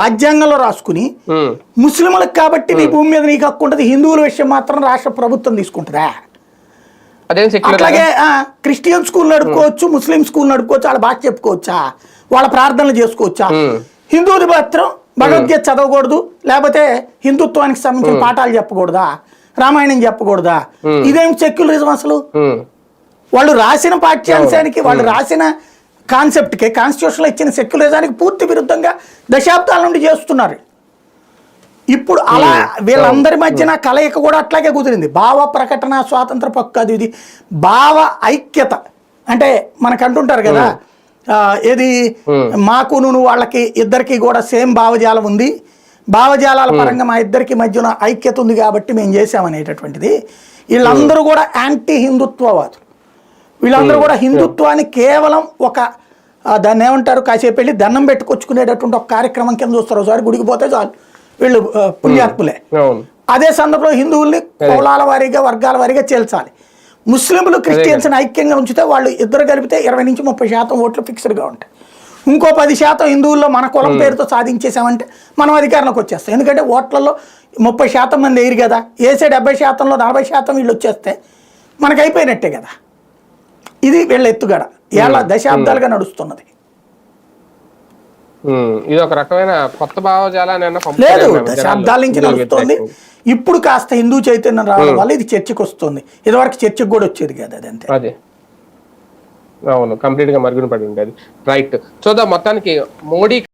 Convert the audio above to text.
రాజ్యాంగంలో రాసుకుని ముస్లింలకు కాబట్టి నీ భూమి మీద నీకు హక్కు ఉంటుంది హిందువుల విషయం మాత్రం రాష్ట్ర ప్రభుత్వం తీసుకుంటుందా? అట్లాగే క్రిస్టియన్ స్కూల్ నడుపుకోవచ్చు ముస్లిం స్కూల్ నడుపుకోవచ్చు వాళ్ళ భాష చెప్పుకోవచ్చా? వాళ్ళ ప్రార్థనలు చేసుకోవచ్చా? హిందువుది మాత్రం భగవద్గీత చదవకూడదు లేకపోతే హిందుత్వానికి సంబంధించిన పాఠాలు చెప్పకూడదా? రామాయణం చెప్పకూడదా? ఇదేం సెక్యులరిజం అసలు? వాళ్ళు రాసిన పాఠ్యాంశానికి వాళ్ళు రాసిన కాన్సెప్ట్కి కాన్స్టిట్యూషన్లో ఇచ్చిన సెక్యులరిజానికి పూర్తి విరుద్ధంగా దశాబ్దాల నుండి చేస్తున్నారు. ఇప్పుడు అలా వీళ్ళందరి మధ్యన కలయిక కూడా అట్లాగే కుదిరింది. భావ ప్రకటన స్వాతంత్ర పక్కు అది ఇది. భావ ఐక్యత. అంటే మనకు అంటుంటారు కదా ఏది? మాకు నువ్వు వాళ్ళకి ఇద్దరికి కూడా సేమ్ భావజాలం ఉంది. భావజాలాల పరంగా మా ఇద్దరికి మధ్యన ఐక్యత ఉంది కాబట్టి మేము చేసామనేటటువంటిది వీళ్ళందరూ కూడా యాంటీ హిందుత్వవాదులు వీళ్ళందరూ కూడా హిందుత్వాన్ని కేవలం ఒక దాన్ని ఏమంటారు కాసేపు వెళ్ళి దండం పెట్టుకొచ్చుకునేటటువంటి ఒక కార్యక్రమం కింద చూస్తారు. ఒకసారి గుడికి పోతే చాలు. వీళ్ళు పుణ్యాత్ములే. అదే సందర్భంలో హిందువుల్ని కులాల వారీగా వర్గాల వారీగా చేల్చాలి. ముస్లింలు క్రిస్టియన్స్ని ఐక్యంగా ఉంచితే వాళ్ళు ఇద్దరు కలిపితే ఇరవై నుంచి ముప్పై శాతం ఓట్లు ఫిక్స్డ్గా ఉంటాయి. ఇంకో పది శాతం హిందువుల్లో మన కులం పేరుతో సాధించేసామంటే మనం అధికారంలోకి వచ్చేస్తాం. ఎందుకంటే ఓట్లలో ముప్పై శాతం మంది వేయరు కదా. వేసే డెబ్బై శాతంలో నలభై శాతం వీళ్ళు వచ్చేస్తే మనకు అయిపోయినట్టే కదా. ఇది వీళ్ళ ఎత్తుగడ. ఏళ్ళ దశాబ్దాలుగా నడుస్తున్నది. ఇది ఒక రకమైన కొత్త భావజాలాన్ని లేదు. దశాబ్దాల నుంచి నడుస్తుంది. ఇప్పుడు కాస్త హిందూ చైతన్యం రావడం వల్ల ఇది చర్చకు వస్తుంది ఇదివరకు చర్చకు కూడా వచ్చేది కదా అది అంతే. అదే. అవును కంప్లీట్గా మరుగున పడి ఉండేది. రైట్. చూద్దాం మొత్తానికి మోడీ